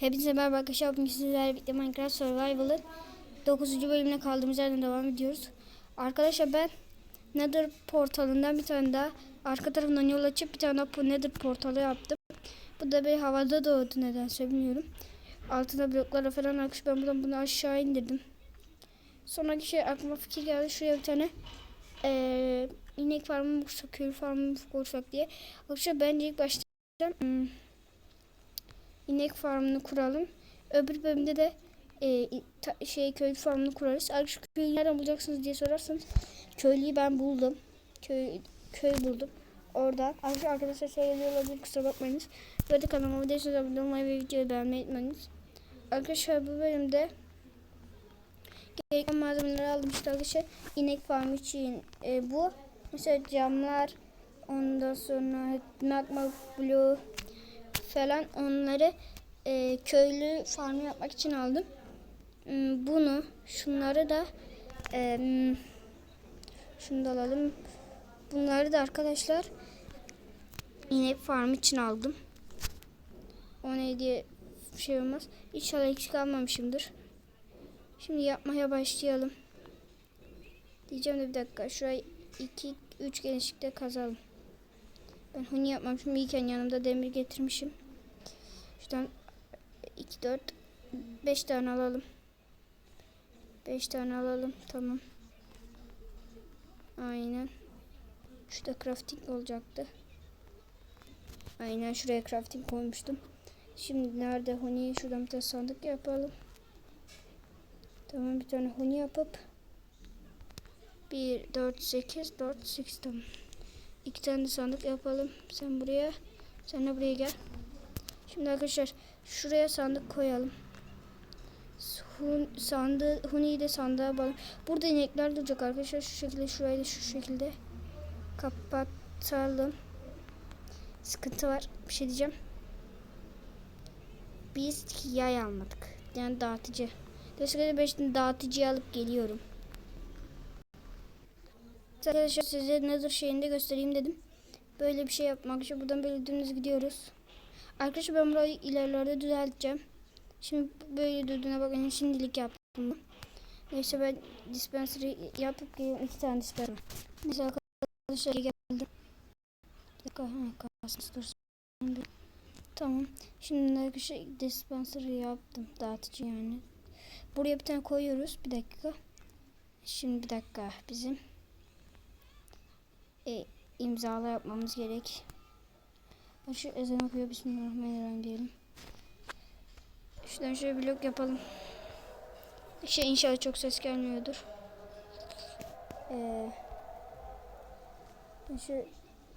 Hepinize merhaba arkadaşlar. Bugün sizlerle birlikte Minecraft Survival'ın 9. bölümüne kaldığımız yerden devam ediyoruz. Arkadaşlar ben Nether portalından bir tane daha arka tarafından yol açıp bir tane daha Nether portalı yaptım. Bu da bir havada doğdu nedense bilmiyorum. Altına bloklara falan akış ben buradan bunu aşağı indirdim. Sonraki şey aklıma fikir geldi. Şuraya bir tane eee inek farmı mı kursak, köy farmı mı kursak diye. Arkadaşlar bence ilk başta hmm, inek farmını kuralım. Öbür bölümde de e, ta- şey köy farmını kurarız. Arkadaşlar köyü nereden bulacaksınız diye sorarsanız köylüyü ben buldum. Köy köy buldum. Orada arkadaşlar arkadaşlar şey yazıyor olabilir kusura bakmayınız. Böyle kanalıma videoyu abone olmayı ve videoyu beğenmeyi unutmayınız. Arkadaşlar bu bölümde gereken malzemeleri aldım işte arkadaşlar. İnek farmı için e, bu. Mesela camlar ondan sonra magma blue falan onları e, köylü farmı yapmak için aldım. Hmm, Bunu, şunları da e, hmm, şunu da alalım. Bunları da arkadaşlar inek farmı için aldım. O ne diye şey olmaz. İnşallah eksik almamışımdır. Şimdi yapmaya başlayalım. Diyeceğim de bir dakika. Şurayı 2 3 genişlikte kazalım. Ben huni yapmamışım. İyiyken yanımda demir getirmişim. Şuradan 2 4 5 tane alalım. 5 tane alalım. Tamam. Aynen. Şurada crafting olacaktı. Aynen şuraya crafting koymuştum. Şimdi nerede huni? Şuradan bir tane sandık yapalım. Tamam bir tane huni yapıp 1 4 8 4 8 tamam. İki tane sandık yapalım. Sen buraya, sen de buraya gel. Şimdi arkadaşlar şuraya sandık koyalım. Hun, sandığı, huniyi de sandığa bağlı. Burada inekler duracak arkadaşlar. Şu şekilde şurayı da şu şekilde kapatalım. Sıkıntı var. Bir şey diyeceğim. Biz yay almadık. Yani dağıtıcı. Dolayısıyla ben şimdi dağıtıcıyı alıp geliyorum. Arkadaşlar size Nether şeyini de göstereyim dedim. Böyle bir şey yapmak için buradan böyle dümdüz gidiyoruz. Arkadaşlar ben burayı ilerlerde düzelteceğim. Şimdi böyle durduğuna bakın şimdilik yaptım. Neyse ben dispenseri yapıp geliyorum. iki tane dispenser. Neyse arkadaşlar geldim. Tamam. Şimdi arkadaşlar dispenseri yaptım. Dağıtıcı yani. Buraya bir tane koyuyoruz. Bir dakika. Şimdi bir dakika bizim e, imzala yapmamız gerek. Şu ezan okuyor. Bismillahirrahmanirrahim diyelim. Şuradan şöyle blok yapalım. Şey inşallah çok ses gelmiyordur. Ee, şu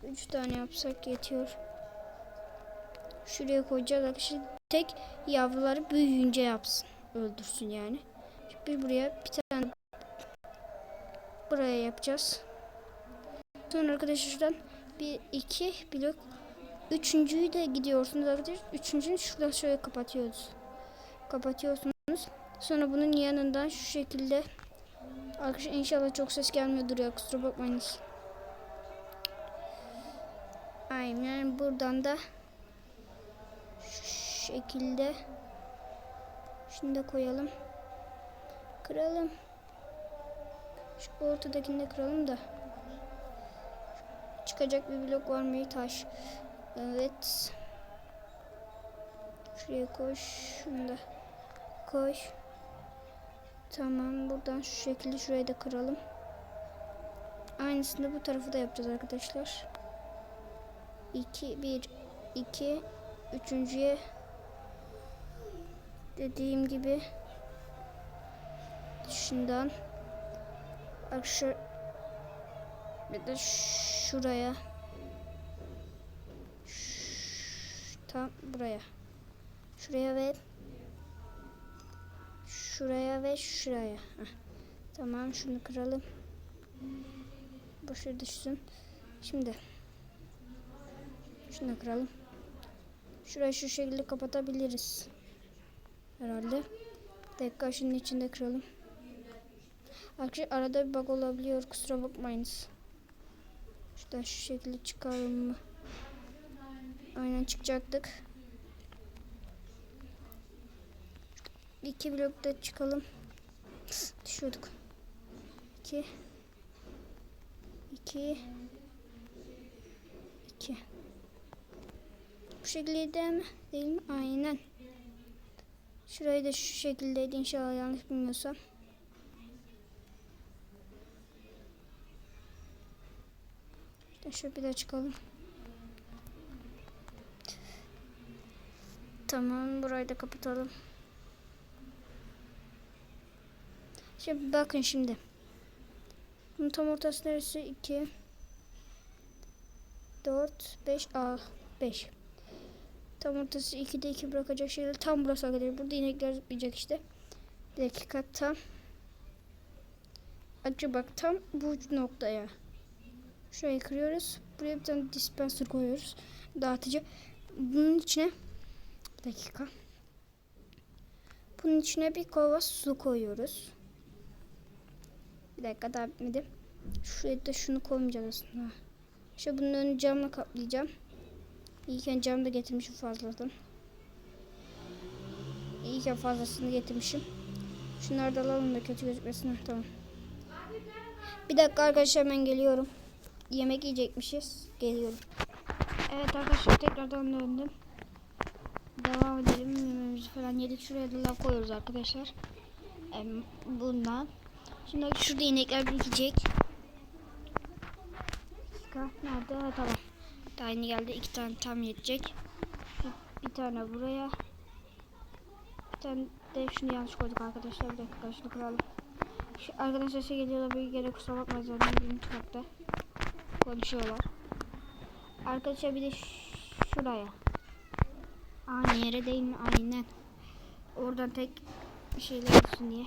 üç tane yapsak yetiyor. Şuraya koyacağız arkadaşlar. Tek yavruları büyüyünce yapsın. Öldürsün yani. Bir buraya bir tane buraya yapacağız. Sonra arkadaşlar şuradan bir iki blok üçüncüyü de gidiyorsunuz arkadaşlar. Üçüncünü şuradan şöyle kapatıyoruz. Kapatıyorsunuz. Sonra bunun yanından şu şekilde arkadaşlar inşallah çok ses gelmiyordur ya kusura bakmayınız. Aynen buradan da şu şekilde şunu da koyalım. Kıralım. Şu ortadakini de kıralım da çıkacak bir blok var mı? Taş. Evet. Şuraya koş. Şunu da koş. Tamam. Buradan şu şekilde şurayı da kıralım. Aynısını bu tarafı da yapacağız arkadaşlar. 2 1 2 üçüncüye dediğim gibi şundan arkadaşlar bir de şuraya. Tam buraya. Şuraya ve şuraya ve şuraya. Heh. Tamam şunu kıralım. Boşa düşsün. Şimdi şunu kıralım. Şurayı şu şekilde kapatabiliriz. Herhalde. Bir dakika şunun içinde kıralım. Arkadaşlar arada bir bug olabiliyor. Kusura bakmayınız. Şuradan şu şekilde çıkalım mı? Aynen çıkacaktık. iki blokta çıkalım. Düşüyorduk. İki. İki. İki. Bu şekildeydi mi? Değil mi? Aynen. Şurayı da şu şekildeydi inşallah yanlış bilmiyorsam. Şöyle bir de çıkalım. Tamam burayı da kapatalım. Şimdi bakın şimdi. Bunun tam ortası neresi? 2 4 5 A 5. Tam ortası 2'de 2 bırakacak şeyler tam burası arkadaşlar. Burada inekler zıplayacak işte. Bir dakika tam. Acı bak tam bu noktaya. Şurayı kırıyoruz. Buraya bir tane dispenser koyuyoruz. Dağıtıcı. Bunun içine bir dakika. Bunun içine bir kova su koyuyoruz. Bir dakika daha bitmedi. Şuraya da şunu koymayacağız aslında. İşte bunun önünü camla kaplayacağım. İyiyken cam da getirmişim fazladan. İyiyken fazlasını getirmişim. Şunları da alalım da kötü gözükmesin. Tamam. Bir dakika arkadaşlar ben geliyorum. Yemek yiyecekmişiz. Geliyorum. Evet arkadaşlar tekrardan döndüm. Devam edelim. Yemeğimizi falan yedik. Şuraya da lav koyuyoruz arkadaşlar. Bundan. Şimdi şurada inekler. Dakika, Nerede? Ha, tamam. Daha yeni geldi. İki tane tam yetecek. Bir, bir tane buraya. Bir tane de şunu yanlış koyduk arkadaşlar. Bir dakika şunu kıralım. Şu arkadaşlar şey geliyorlar. Bir kere kusura bakmayın zaten bizim mutfakta. Konuşuyorlar. Arkadaşlar bir de şuraya. Aynı yere değil mi? Aynen. Oradan tek şeyler olsun diye.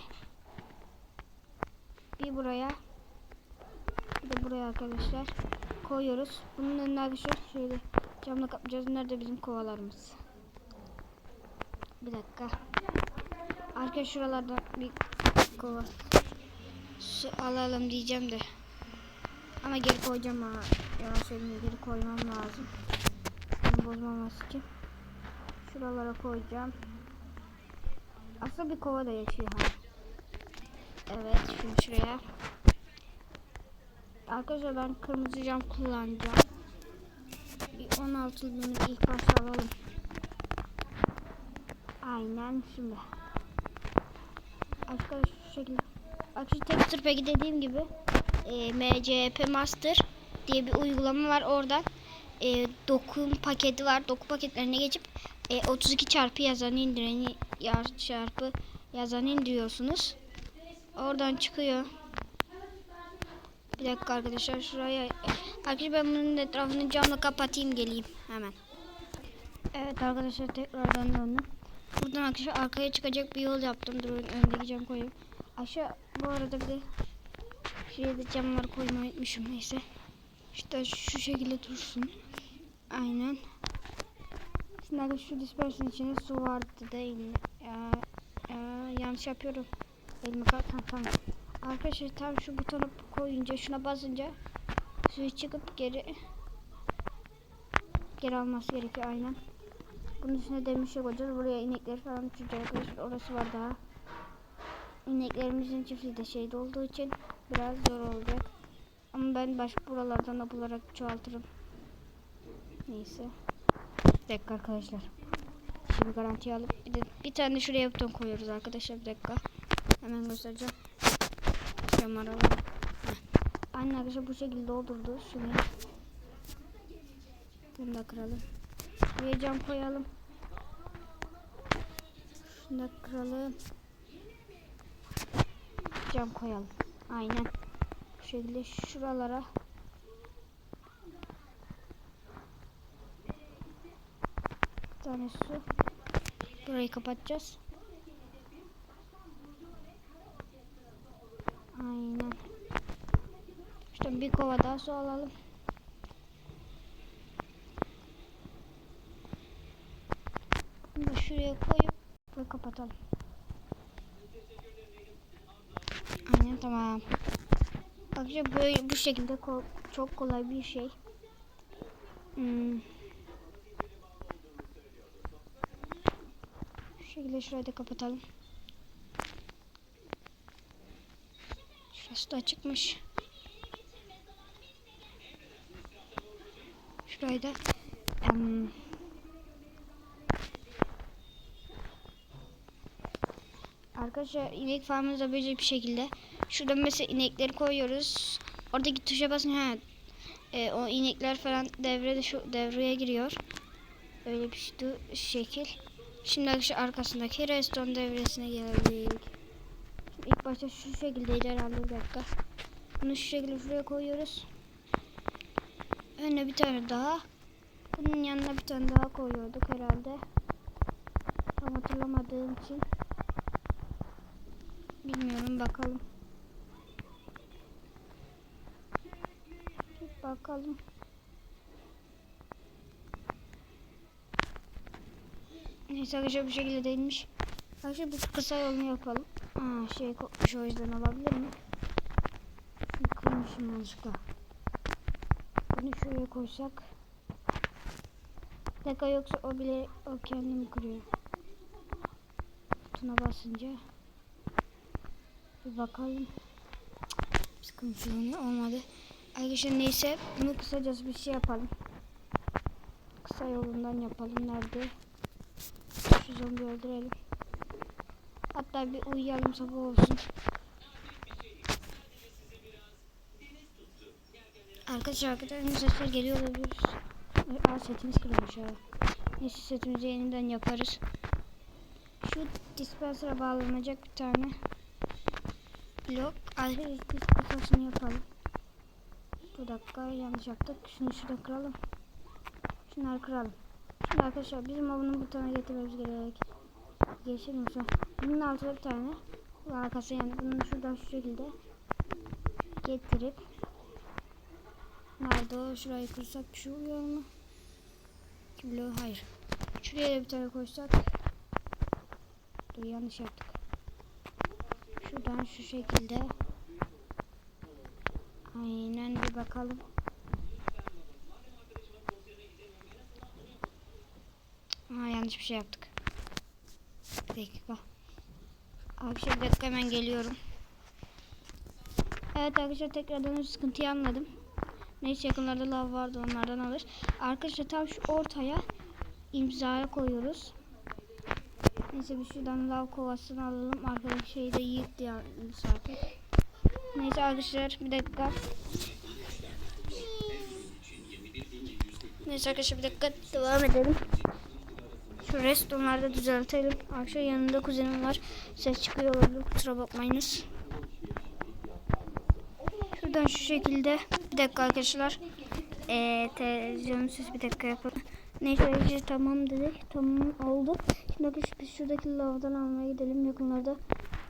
Bir buraya. Bir de buraya arkadaşlar. Koyuyoruz. Bunun önüne arkadaşlar şöyle camla kaplayacağız. Nerede bizim kovalarımız? Bir dakika. Arkadaşlar şuralardan bir kova su alalım diyeceğim de. Ama geri koyacağım ha. Yalan söyleyeyim geri koymam lazım. Bunu bozmaması için. Şuralara koyacağım. Aslında bir kova da yetiyor ha. Evet şimdi şuraya. Arkadaşlar ben kırmızı cam kullanacağım. Bir 16 bunu ilk başta alalım. Aynen şimdi. Arkadaşlar şu şekilde. Arkadaşlar Texture Pack'i dediğim gibi e, MCP Master diye bir uygulama var. Oradan e, dokum paketi var. Doku paketlerine geçip e, 32 çarpı yazanı indireni yar çarpı yazanı indiriyorsunuz. Oradan çıkıyor. Bir dakika arkadaşlar şuraya. Arkadaşlar ben bunun etrafını camla kapatayım geleyim hemen. Evet arkadaşlar tekrardan döndüm. Buradan arkadaşlar arkaya çıkacak bir yol yaptım. Durun öndeki cam koyayım. Aşağı bu arada bir de şuraya da camlar koymayı unutmuşum neyse. İşte şu şekilde dursun. Aynen. Şimdi şu dispersin içinde su vardı değil mi? Ya, ya, yanlış yapıyorum. Elime kal tamam. Arkadaşlar tam şu butona koyunca şuna basınca suyu çıkıp geri geri alması gerekiyor aynen. Bunun üstüne demir şey koyacağız. Buraya inekleri falan uçacak arkadaşlar. Orası var daha. İneklerimizin çiftliği de şeyde olduğu için biraz zor olacak. Ama ben başka buralardan da bularak çoğaltırım. Neyse. Bir dakika arkadaşlar. Şimdi garantiye alıp bir, de, bir tane de şuraya buton koyuyoruz arkadaşlar. Bir dakika. Hemen göstereceğim. Cam aralım. Anne arkadaşlar bu şekilde doldurdu. Şunu. Bunu da kıralım. Buraya cam koyalım. Şunu da kıralım. Cam koyalım. Aynen. Bu şekilde şuralara. Bir tane su. Burayı kapatacağız. Aynen. İşte bir kova daha su alalım. Bunu şuraya koyup ve kapatalım. Anne tamam. Bakın böyle bu şekilde ko çok kolay bir şey. Hmm. Bu şekilde şurayı da kapatalım. Şurası da açıkmış. Şurayı da um, Arkadaşlar inek farmımız da böyle bir şekilde. Şurada mesela inekleri koyuyoruz. Oradaki tuşa basın ha. e, o inekler falan devrede şu devreye giriyor. Öyle bir şekil. Şimdi arkadaşlar arkasındaki restoran devresine geldik. Şimdi ilk başta şu şekildeydi herhalde bir dakika. Bunu şu şekilde şuraya koyuyoruz. Önüne bir tane daha. Bunun yanına bir tane daha koyuyorduk herhalde. Tam hatırlamadığım için. Bilmiyorum bakalım. Bakalım. Neyse arkadaşlar bu şekilde değilmiş. Arkadaşlar bu kısa yolunu yapalım. Aa şey kopmuş o yüzden olabilir mi? Şunu kırmışım yanlışlıkla. Bunu şuraya koysak. Dakika yoksa o bile o kendini kırıyor. Butona basınca. Bir bakalım. Sıkıntı olmadı. Arkadaşlar neyse bunu kısacası bir şey yapalım. Kısa yolundan yapalım. Nerede? Şu zombi öldürelim. Hatta bir uyuyalım sabah olsun. Arkadaşlar arkadan sesler geliyor olabilir. Aa setimiz kırılmış ha. Neyse setimizi yeniden yaparız. Şu dispenser'a bağlanacak bir tane blok. Ayrıca kısasını yapalım. Bir dakika yanlış yaptık. Şunu şurada kıralım. Şunları kıralım. Şimdi arkadaşlar bizim bunun butona getirmemiz gerek. Yeşil şu? Bunun altına bir tane. Arkası yani bunu şuradan şu şekilde getirip Nerede o? Şurayı kırsak bir şey oluyor mu? Kiblo hayır. Şuraya da bir tane koysak. Dur yanlış yaptık. Şuradan şu şekilde. Aynen bir bakalım. Aa yanlış bir şey yaptık. Bir dakika. Arkadaşlar bir dakika hemen geliyorum. Evet arkadaşlar tekrardan sıkıntıyı anladım. Neyse yakınlarda lav vardı onlardan alır. Arkadaşlar tam şu ortaya imzaya koyuyoruz. Neyse bir şuradan lav kovasını alalım. Arkadaki şeyi de yiyip diye zaten. Neyse arkadaşlar bir dakika. Neyse arkadaşlar bir dakika devam edelim. Şu restonları da düzeltelim. Arkadaşlar yanında kuzenim var. Ses çıkıyor olabilir kusura bakmayınız. Şuradan şu şekilde bir dakika arkadaşlar. Ee, televizyonun sesi bir dakika yapalım. Neyse arkadaşlar tamam dedik. Tamam oldu. Şimdi arkadaşlar biz şuradaki lavdan almaya gidelim yakınlarda.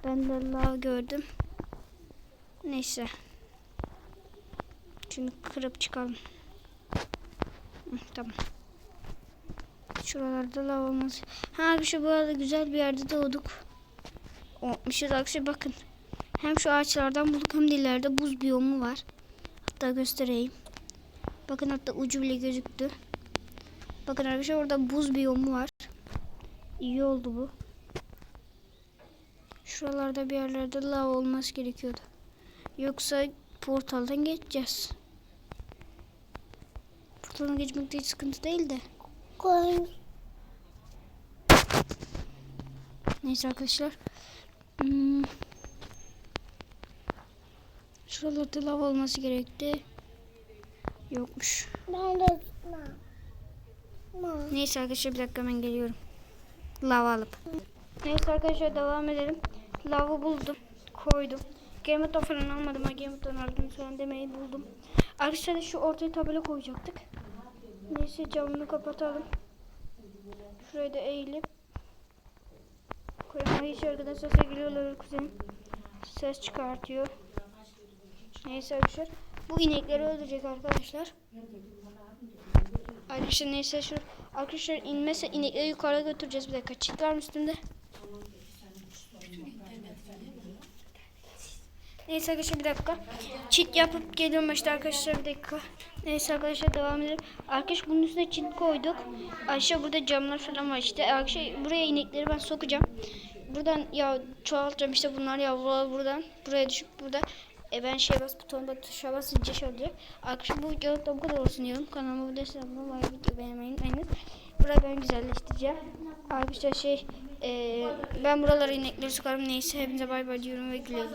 Ben de lav gördüm. Neyse. Şimdi kırıp çıkalım. Hı, tamam. Şuralarda lav olmaz. Ha arkadaşlar bu arada güzel bir yerde doğduk. Olmuşuz arkadaşlar bakın. Hem şu ağaçlardan bulduk hem de ileride buz biyomu var. Hatta göstereyim. Bakın hatta ucu bile gözüktü. Bakın arkadaşlar orada buz biyomu var. İyi oldu bu. Şuralarda bir yerlerde lav olması gerekiyordu. Yoksa portaldan geçeceğiz. Portaldan geçmekte hiç sıkıntı değil de. Neyse arkadaşlar. Hmm. Şuralarda lav olması gerekti. Yokmuş. Ben de Neyse arkadaşlar bir dakika hemen geliyorum. Lava alıp. Neyse arkadaşlar devam edelim. Lavı buldum. Koydum. Gameut'tan falan almadım. Ha Gameut'tan aldım falan demeyi buldum. Arkadaşlar şu ortaya tabela koyacaktık. Neyse camını kapatalım. Şuraya da eğilip. Hiç arkadan sese geliyorlar kuzenim. Ses çıkartıyor. Neyse arkadaşlar. Bu inekleri öldürecek arkadaşlar. Arkadaşlar neyse şu arkadaşlar inmese inekleri yukarı götüreceğiz bir dakika. Çit var mı üstünde? Neyse arkadaşlar bir dakika. Çit yapıp geliyorum işte arkadaşlar bir dakika. Neyse arkadaşlar devam edelim. Arkadaşlar bunun üstüne çit koyduk. Aşağı burada camlar falan var işte. Arkadaşlar buraya inekleri ben sokacağım. Buradan ya çoğaltacağım işte bunlar yavrular buradan. Buraya düşüp burada E ben şey bas butonuna tuşa basınca şey olacak. Arkadaşlar bu videoluk da bu kadar olsun diyorum. Kanalıma abone olmayı, like video beğenmeyi unutmayınız. Burayı ben güzelleştireceğim. Arkadaşlar şey e, ben buralara inekleri sokarım. Neyse hepinize bay bay diyorum ve güle güle.